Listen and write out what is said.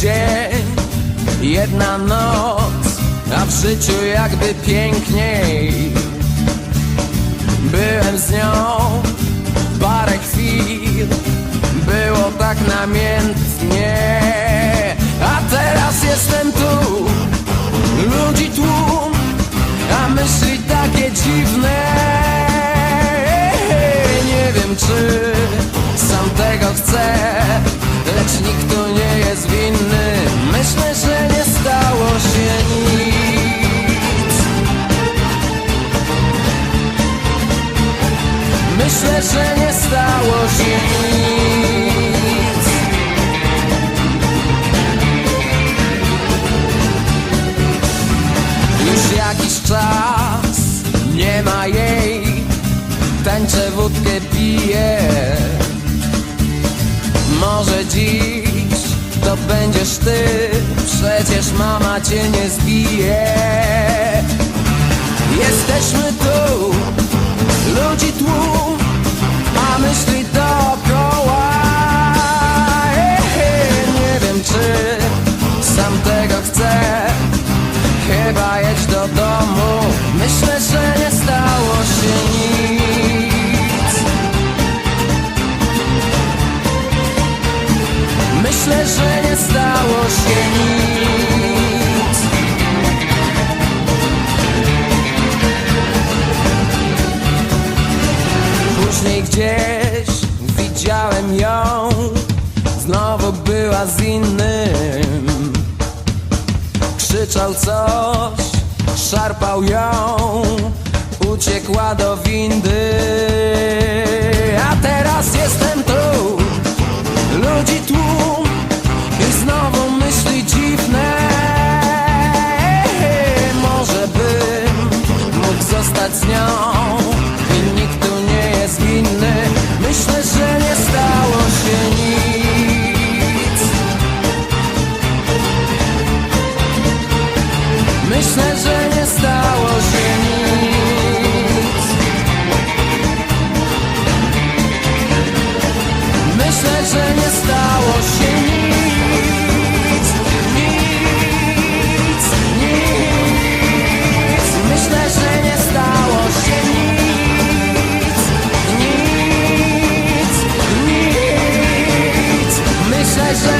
dzień, jedna noc, a w życiu jakby piękniej. Byłem z nią parę chwil, było tak namiętnie. A teraz jestem tu, ludzi tłum, a myśli takie dziwne. Nie wiem czy sam tego chcę, Myślę, że nie stało się nic. Już jakiś czas nie ma jej, tańczę wódkę piję. Może dziś to będziesz ty, przecież mama cię nie zbije. Jesteśmy Myślę, że nie stało się nic. Później gdzieś widziałem ją Znowu była z innym Krzyczał coś, szarpał ją Uciekła do windy A teraz Myślę, że nie stało się nic. Myślę, że nie stało się nic. Nic, nic. Myślę, że nie stało się nic. Nic, nic. Myślę, że